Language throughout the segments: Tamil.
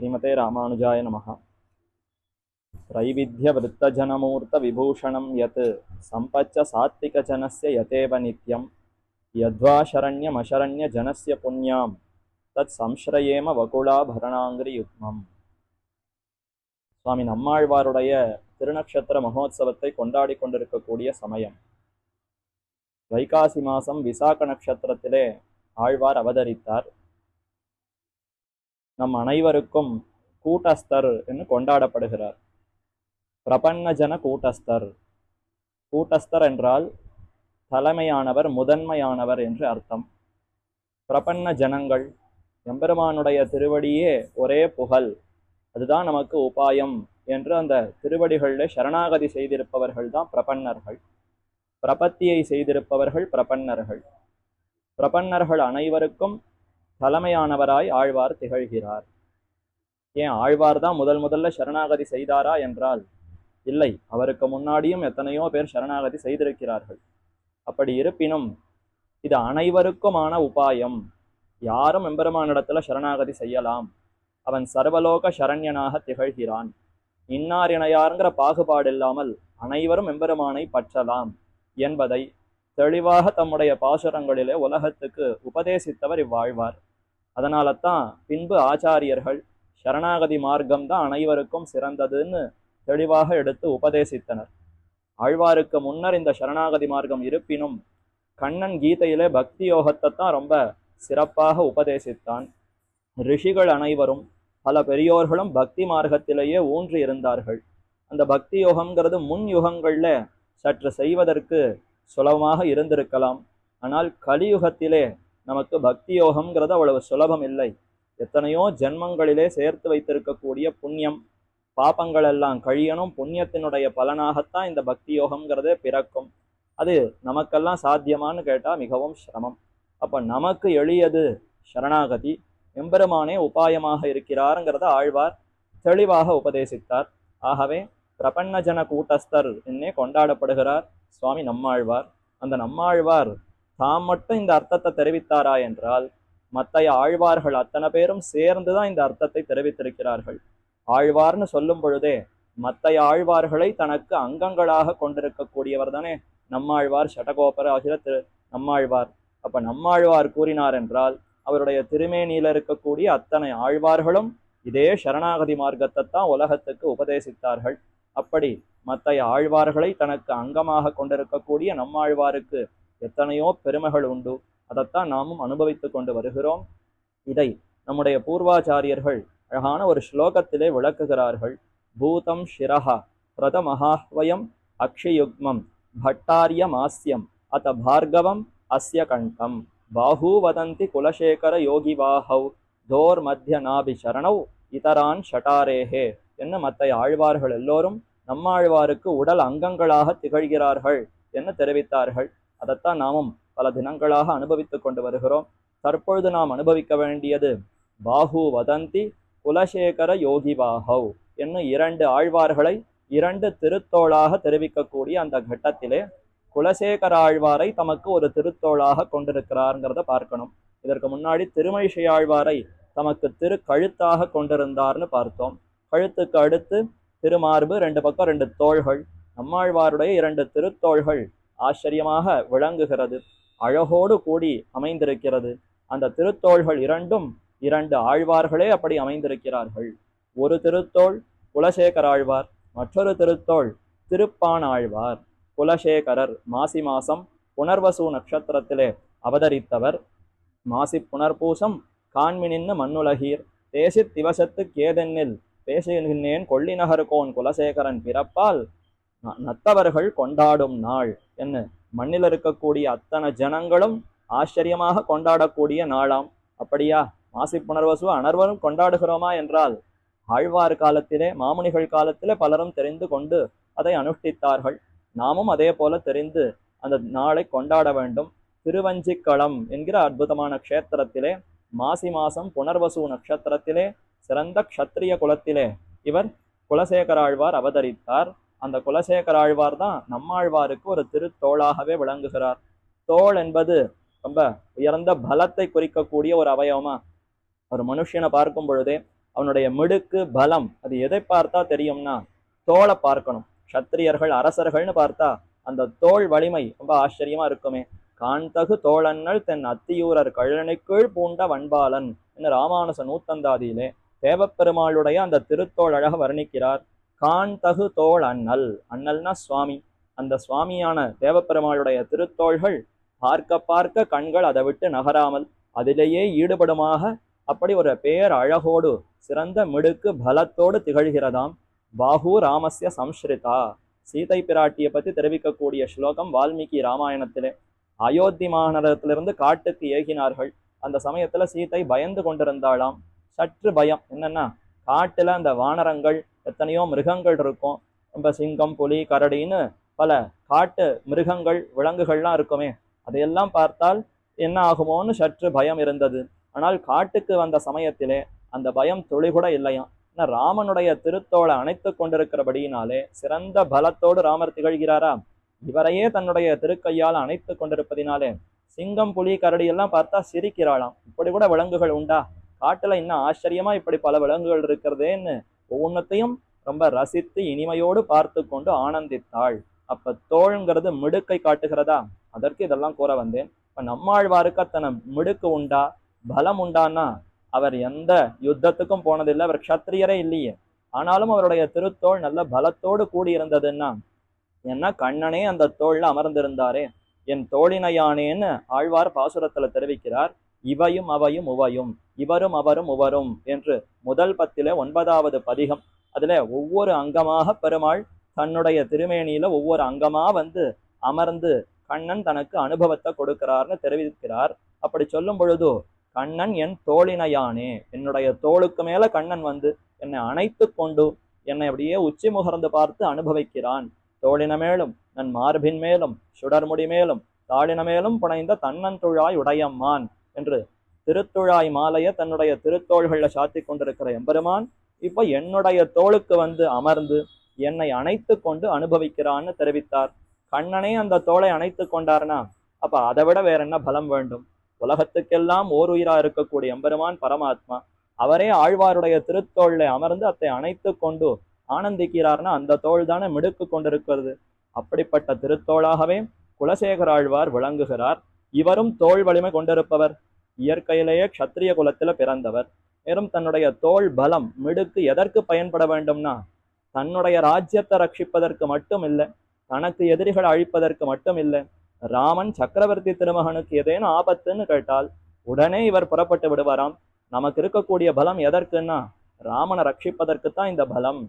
श्रीमते रामानुजाय नमः त्रैविध्यवृत्तजनमूर्तविभूषणं यत् सम्पच्च सात्विकजनस्य यतेव नित्यं यद्वा शरण्यमशरण्यजनस्य पुण्यां தத் சம்ஸ்ரயேம வகுளாபரணாங்கிரி யுக்மம் சுவாமி நம்மாழ்வாருடைய திருநக்ஷத்திர மகோத்சவத்தை கொண்டாடி கொண்டிருக்கக்கூடிய சமயம் வைகாசி மாசம் விசாக நட்சத்திரத்திலே ஆழ்வார் அவதரித்தார் நம் அனைவருக்கும் கூட்டஸ்தர் என்று கொண்டாடப்படுகிறார். பிரபன்னஜன கூட்டஸ்தர். கூட்டஸ்தர் என்றால் தலைமையானவர் முதன்மையானவர் என்று அர்த்தம். பிரபன்ன ஜனங்கள் எம்பெருமானுடைய திருவடியே ஒரே புகழ். அதுதான் நமக்கு உபாயம் என்று அந்த திருவடிகளில் சரணாகதி செய்திருப்பவர்கள் தான் பிரபன்னர்கள். பிரபத்தியை செய்திருப்பவர்கள் பிரபன்னர்கள். பிரபன்னர்கள் அனைவருக்கும் தலைமையானவராய் ஆழ்வார் திகழ்கிறார். ஏன் ஆழ்வார் தான் முதல் முதல்ல சரணாகதி செய்தாரா என்றால் இல்லை அவருக்கு முன்னாடியும் எத்தனையோ பேர் சரணாகதி செய்திருக்கிறார்கள். அப்படி இருப்பினும் இது அனைவருக்குமான உபாயம். யாரும் எம்பெருமானிடத்துல சரணாகதி செய்யலாம். அவன் சர்வலோக சரண்யனாக திகழ்கிறான். இன்னார் இணையாருங்கிற பாகுபாடு இல்லாமல் அனைவரும் எம்பெருமானை பற்றலாம் என்பதை தெளிவாக தம்முடைய பாசுரங்களிலே உலகத்துக்கு உபதேசித்தவர் இவ்வாழ்வார். அதனால தான் பின்பு ஆச்சாரியர்கள் சரணாகதி மார்க்கம் தான் அனைவருக்கும் சிறந்ததுன்னு தெளிவாக எடுத்து உபதேசித்தனர். ஆழ்வாருக்கு முன்னர் இந்த சரணாகதி மார்க்கம் இருப்பினும் கண்ணன் கீதையிலே பக்தி யோகத்தை தான் ரொம்ப சிறப்பாக உபதேசித்தான். ரிஷிகள் அனைவரும் பல பெரியோர்களும் பக்தி மார்க்கத்திலேயே ஊன்றி இருந்தார்கள். அந்த பக்தி யோகம்ங்கிறது முன் யுகங்களில் சற்று செய்வதற்கு சுலபமாக இருந்திருக்கலாம். ஆனால் கலியுகத்திலே நமக்கு பக்தி யோகம்ங்கிறது அவ்வளவு சுலபம் இல்லை. எத்தனையோ ஜென்மங்களிலே சேர்த்து வைத்திருக்கக்கூடிய புண்ணியம் பாப்பங்கள் எல்லாம் கழியணும் புண்ணியத்தினுடைய பலனாகத்தான் இந்த பக்தி யோகம்ங்கிறதே பிறக்கும். அது நமக்கெல்லாம் சாத்தியமான்னு கேட்டால் மிகவும் சிரமம். அப்போ நமக்கு எளியது சரணாகதி எம்பெருமானே உபாயமாக இருக்கிறாருங்கிறத ஆழ்வார் தெளிவாக உபதேசித்தார். ஆகவே பிரபன்னஜன கூட்டஸ்தர் என்னே கொண்டாடப்படுகிறார் சுவாமி நம்மாழ்வார். அந்த நம்மாழ்வார் தாம் மட்டும் இந்த அர்த்தத்தை தெரிவித்தாரா என்றால் மற்றைய ஆழ்வார்கள் அத்தனை பேரும் சேர்ந்து தான் இந்த அர்த்தத்தை தெரிவித்திருக்கிறார்கள். ஆழ்வார்னு சொல்லும் பொழுதே மற்றைய ஆழ்வார்களை தனக்கு அங்கங்களாக கொண்டிருக்கக்கூடியவர் தானே? நம்மாழ்வார் சடகோபர ஆகிய திரு நம்மாழ்வார். அப்ப நம்மாழ்வார் கூறினார் என்றால் அவருடைய திருமேனியில இருக்கக்கூடிய அத்தனை ஆழ்வார்களும் இதே சரணாகதி மார்க்கத்தை தான் உலகத்துக்கு உபதேசித்தார்கள். அப்படி மற்றைய ஆழ்வார்களை தனக்கு அங்கமாக கொண்டிருக்கக்கூடிய நம்மாழ்வாருக்கு எத்தனையோ பெருமைகள் உண்டு. அதைத்தான் நாமும் அனுபவித்து கொண்டு வருகிறோம். இதை நம்முடைய பூர்வாச்சாரியர்கள் அழகான ஒரு ஸ்லோகத்திலே விளக்குகிறார்கள். பூதம் ஷிரஹா பிரதமஹாஹ்வயம் அக்ஷயுக்மம் பட்டாரியமாஸ்யம் அத பார்கவம் அஸ்ய கண்டம் பாஹூ வதந்தி குலசேகர யோகிவாஹவ் தோர் மத்திய நாபி சரணவ் இதரான் ஷட்டாரேஹே என்ன மற்ற ஆழ்வார்கள் எல்லோரும் நம்மாழ்வாருக்கு உடல் அங்கங்களாக திகழ்கிறார்கள் என்ன தெரிவித்தார்கள். அதைத்தான் நாமும் பல தினங்களாக அனுபவித்துக் கொண்டு வருகிறோம். தற்பொழுது நாம் அனுபவிக்க வேண்டியது பாஹு வதந்தி குலசேகர யோகி யோகிவாஹவ் என்னும் இரண்டு ஆழ்வார்களை இரண்டு திருத்தோளாக தெரிவிக்கக்கூடிய அந்த கட்டத்திலே குலசேகர ஆழ்வாரை தமக்கு ஒரு திருத்தோளாக கொண்டிருக்கிறாருங்கிறத பார்க்கணும். இதற்கு முன்னாடி திருமழிசை ஆழ்வாரை தமக்கு திரு கழுத்தாக கொண்டிருந்தார்னு பார்த்தோம். கழுத்துக்கு அடுத்து திருமார்பு ரெண்டு பக்கம் ரெண்டு தோள்கள். நம்மாழ்வாருடைய இரண்டு திருத்தோள்கள் ஆச்சரியமாக விளங்குகிறது. அழகோடு கூடி அமைந்திருக்கிறது. அந்த திருத்தோள்கள் இரண்டும் இரண்டு ஆழ்வார்களே அப்படி அமைந்திருக்கிறார்கள். ஒரு திருத்தோள் குலசேகர் ஆழ்வார் மற்றொரு திருத்தோள் திருப்பான் ஆழ்வார். குலசேகரர் மாசி மாசம் புனர்வசு நட்சத்திரத்திலே அவதரித்தவர். மாசி புனர்பூசம் காண்மினின்னு மண்ணுலகீர். தேசித் திவசத்து கேதென்னில் பேசுகின்றேன் கொள்ளிநகர் கோன் குலசேகரன் பிறப்பால் நத்தவர்கள் கொண்டாடும் நாள். என்ன? மண்ணில் இருக்கக்கூடிய அத்தனை ஜனங்களும் ஆச்சரியமாக கொண்டாடக்கூடிய நாளாம். அப்படியா? மாசி புனர்வசு அனர்வரும் கொண்டாடுகிறோமா என்றால் ஆழ்வார் காலத்திலே மாமுனிகள் காலத்திலே பலரும் தெரிந்து கொண்டு அதை அனுஷ்டித்தார்கள். நாமும் அதே போல தெரிந்து அந்த நாளை கொண்டாட வேண்டும். திருவஞ்சிக்களம் என்கிற அற்புதமான க்ஷேத்திரத்திலே மாசி மாசம் புனர்வசு நட்சத்திரத்திலே சிறந்த க்ஷத்திரிய குலத்திலே இவர் குலசேகராழ்வார் அவதரித்தார். அந்த குலசேகராழ்வார் தான் நம்மாழ்வாருக்கு ஒரு திருத்தோளாகவே விளங்குகிறார். தோள் என்பது ரொம்ப உயர்ந்த பலத்தை குறிக்கக்கூடிய ஒரு அவயவமா? ஒரு மனுஷனை பார்க்கும் பொழுதே அவனுடைய மிடுக்கு பலம் அது எதை பார்த்தா தெரியும்னா தோளை பார்க்கணும். சத்திரியர்கள் அரசர்கள்னு பார்த்தா அந்த தோள் வலிமை ரொம்ப ஆச்சரியமா இருக்குமே. காண்தகு தோழன்னல் தென் அத்தியூரர் கழனிக்குள் பூண்ட வண்பாளன் என்று ராமானுச நூத்தந்தாதியிலே தேவப்பெருமாளுடைய அந்த திருத்தோள் அழக வர்ணிக்கிறார். காண்தகு தோள் அண்ணல். அண்ணல்னா சுவாமி. அந்த சுவாமியான தேவப்பெருமாளுடைய திருத்தோள்கள் பார்க்க பார்க்க கண்கள் அதை விட்டு நகராமல் அதிலேயே ஈடுபடுமாக அப்படி ஒரு பேர் அழகோடு சிறந்த மிடுக்கு பலத்தோடு திகழ்கிறதாம். பாகு ராமஸ்ய சம்ஸ்ரிதா. சீதை பிராட்டியை பற்றி தெரிவிக்கக்கூடிய ஸ்லோகம் வால்மீகி ராமாயணத்திலே அயோத்தி மாநகரத்திலிருந்து காட்டுக்கு ஏகினார்கள். அந்த சமயத்தில் சீதை பயந்து கொண்டிருந்தாளாம். சற்று பயம். என்னன்னா காட்டில் அந்த வானரங்கள் எத்தனையோ மிருகங்கள் இருக்கும். ரொம்ப சிங்கம் புலி கரடின்னு பல காட்டு மிருகங்கள் விலங்குகள்லாம் இருக்குமே. அதையெல்லாம் பார்த்தால் என்ன ஆகுமோன்னு சற்று பயம் இருந்தது. ஆனால் காட்டுக்கு வந்த சமயத்திலே அந்த பயம் துளி கூட இல்லையாம். ஏன்னா ராமனுடைய திருத்தோளை அணைத்து கொண்டிருக்கிறபடியினாலே சிறந்த பலத்தோடு ராமர் திகழ்கிறாரா? இவரையே தன்னுடைய திருக்கையால் அணைத்து கொண்டிருப்பதினாலே சிங்கம் புலி கரடி எல்லாம் பார்த்தா சிரிக்கிறாளாம். இப்படி கூட விலங்குகள் உண்டா? காட்டுல இன்னும் ஆச்சரியமா இப்படி பல விலங்குகள் இருக்கிறதேன்னு ஒவ்வொன்றத்தையும் ரொம்ப ரசித்து இனிமையோடு பார்த்து கொண்டு ஆனந்தித்தாள். அப்ப தோள்ங்கிறது மிடுக்கை காட்டுகிறதா? அதற்கு இதெல்லாம் கூற வந்தேன். இப்ப நம்மாழ்வாருக்கு அத்தனை மிடுக்கு உண்டா? பலம் உண்டான்னா அவர் எந்த யுத்தத்துக்கும் போனதில்லை. அவர் க்ஷத்திரியரே இல்லையே. ஆனாலும் அவருடைய திருத்தோள் நல்ல பலத்தோடு கூடியிருந்ததுன்னா என்ன கண்ணனே அந்த தோல்ல அமர்ந்திருந்தாரே. என் தோழினையானேன்னு ஆழ்வார் பாசுரத்துல தெரிவிக்கிறார். இவையும் அவையும் உவையும் இவரும் அவரும் உவரும் என்று முதல் பத்தில ஒன்பதாவது பதிகம். அதுல ஒவ்வொரு அங்கமாக பெருமாள் தன்னுடைய திருமேனியில ஒவ்வொரு அங்கமா வந்து அமர்ந்து கண்ணன் தனக்கு அனுபவத்தை கொடுக்கிறார்னு தெரிவிக்கிறார். அப்படி சொல்லும் பொழுது கண்ணன் என் தோழினையானே என்னுடைய தோளுக்கு மேல கண்ணன் வந்து என்னை அணைத்து கொண்டு என்னை அப்படியே உச்சி முகர்ந்து பார்த்து அனுபவிக்கிறான். தோழின மேலும் நன் மார்பின் மேலும் சுடர்முடி மேலும் தாளின மேலும் புனைந்த தன்னன் துழாய் உடையம்மான். என்று திருத்துழாய் மாலைய தன்னுடைய திருத்தோள்களில் சாத்தி கொண்டிருக்கிற எம்பெருமான் இப்ப என்னுடைய தோளுக்கு வந்து அமர்ந்து என்னை அணைத்து கொண்டு அனுபவிக்கிறான்னு தெரிவித்தார். கண்ணனே அந்த தோளை அணைத்து கொண்டார்னா அப்ப அதை விட வேற என்ன பலம் வேண்டும்? உலகத்துக்கெல்லாம் ஓர் உயிரா இருக்கக்கூடிய எம்பெருமான் பரமாத்மா அவரே ஆழ்வாருடைய திருத்தோளில் அமர்ந்து அத்தை அணைத்து கொண்டு ஆனந்திக்கிறார்னா அந்த தோல் தானே மிடுக்கு கொண்டிருக்கிறது. அப்படிப்பட்ட திருத்தோளாகவே குலசேகர் ஆழ்வார் விளங்குகிறார். இவரும் தோள் வலிமை கொண்டிருப்பவர். இயற்கையிலேயே க்ஷத்திரிய குலத்தில் பிறந்தவர். மேலும் தன்னுடைய தோள் பலம் மிடுக்கு எதற்கு பயன்பட வேண்டும்னா தன்னுடைய ராஜ்யத்தை ரட்சிப்பதற்கு மட்டும் இல்லை தனக்கு எதிரிகளை அழிப்பதற்கு மட்டும் இல்லை ராமன் சக்கரவர்த்தி திருமகனுக்கு ஏதேனும் ஆபத்துன்னு கேட்டால் உடனே இவர் புறப்பட்டு விடுவாராம். நமக்கு இருக்கக்கூடிய பலம் எதற்குன்னா ராமனை ரட்சிப்பதற்கு தான் இந்த பலம்.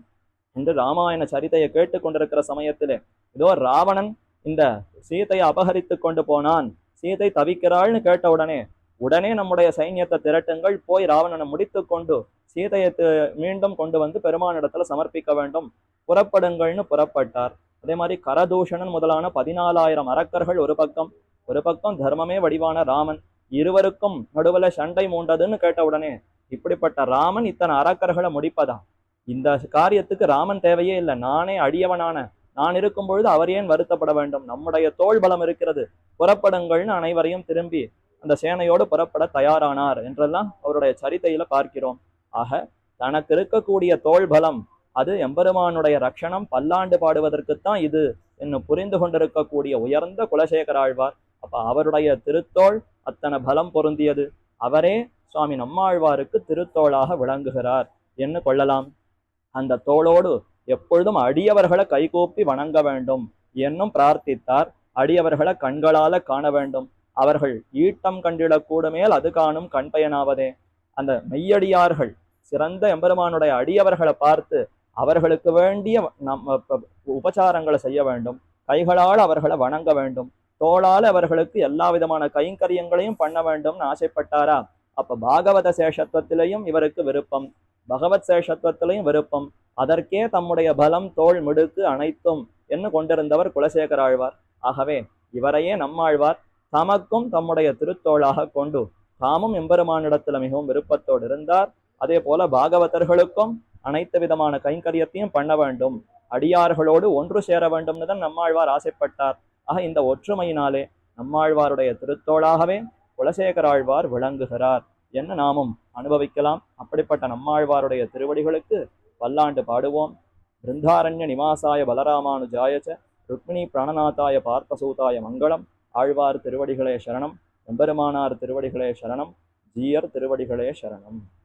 என்று ராமாயண சரிதையை கேட்டுக்கொண்டிருக்கிற சமயத்திலே இதோ ராவணன் இந்த சீதையை அபகரித்து கொண்டு போனான். சீதை தவிக்கிறாள்னு கேட்ட உடனே உடனே நம்முடைய சைன்யத்தை திரட்டுங்கள் போய் ராவணனை முடித்து கொண்டு சீதையை மீண்டும் கொண்டு வந்து பெருமானிடத்துல சமர்ப்பிக்க வேண்டும். புறப்படுங்கள்னு புறப்பட்டார். அதே மாதிரி கரதூஷணன் முதலான பதினாலாயிரம் அரக்கர்கள் ஒரு பக்கம் ஒரு பக்கம் தர்மமே வடிவான ராமன் இருவருக்கும் நடுவுல சண்டை மூண்டதுன்னு கேட்ட உடனே இப்படிப்பட்ட ராமன் இத்தனை அரக்கர்களை முடிப்பதா? இந்த காரியத்துக்கு ராமன் தேவையே இல்லை நானே அடியவனான நான் இருக்கும் பொழுது அவர் ஏன் வருத்தப்பட வேண்டும்? நம்முடைய தோள் பலம் இருக்கிறது. புறப்படுங்கள்னு அனைவரையும் திரும்பி அந்த சேனையோடு புறப்பட தயாரானார் என்றெல்லாம் அவருடைய சரித்தையில பார்க்கிறோம். ஆக தனக்கு இருக்கக்கூடிய தோள் பலம் அது எம்பெருமானுடைய ரட்சணம் பல்லாண்டு பாடுவதற்குத்தான் இது என்று புரிந்து கொண்டிருக்கக்கூடிய உயர்ந்த குலசேகர ஆழ்வார். அப்ப அவருடைய திருத்தோள் அத்தனை பலம் பொருந்தியது. அவரே சுவாமி நம்மாழ்வாருக்கு திருத்தோளாக விளங்குகிறார். என்று கொள்ளலாம்? அந்த தோளோடு எப்பொழுதும் அடியவர்களை கைகோப்பி வணங்க வேண்டும் என்னும் பிரார்த்தித்தார். அடியவர்களை கண்களால காண வேண்டும். அவர்கள் ஈட்டம் கண்டிடக்கூடுமேல் அது காணும் கண் பயனாவதே. அந்த மெய்யடியார்கள் சிறந்த எம்பெருமானுடைய அடியவர்களை பார்த்து அவர்களுக்கு வேண்டிய நம்ம உபச்சாரங்களை உபசாரங்களை செய்ய வேண்டும். கைகளால் அவர்களை வணங்க வேண்டும். தோளால் அவர்களுக்கு எல்லா விதமான கைங்கரியங்களையும் பண்ண வேண்டும்னு ஆசைப்பட்டாரா? அப்போ பாகவத சேஷத்துவத்திலையும் இவருக்கு விருப்பம். பகவத் சேஷத்துவத்திலையும் விருப்பம். அதற்கே தம்முடைய பலம் தோள் மிடுக்கு அனைத்தும் என்று கொண்டிருந்தவர் குலசேகர ஆழ்வார் ஆகவே இவரையே நம்மாழ்வார். தமக்கும் தம்முடைய திருத்தோளாக கொண்டு தாமும் எம்பெருமானிடத்துல மிகவும் விருப்பத்தோடு இருந்தார். அதே போல பாகவதர்களுக்கும் அனைத்து விதமான கைங்கரியத்தையும் பண்ண வேண்டும். அடியார்களோடு ஒன்று சேர வேண்டும்னு தான் நம்மாழ்வார் ஆசைப்பட்டார். ஆக இந்த ஒற்றுமையினாலே நம்மாழ்வாருடைய திருத்தோளாகவே குலசேகராழ்வார் விளங்குகிறார். என்ன நாமும்? அனுபவிக்கலாம். அப்படிப்பட்ட நம்மாழ்வாருடைய திருவடிகளுக்கு பல்லாண்டு பாடுவோம். பிருந்தாரண்ய நிவாசாய பலராமானுஜாயச்ச ருக்மிணி பிராணநாதாய பார்த்தசூதாய மங்களம். ஆழ்வார் திருவடிகளே சரணம். எம்பெருமானார் திருவடிகளே சரணம். ஜீயர் திருவடிகளே சரணம்.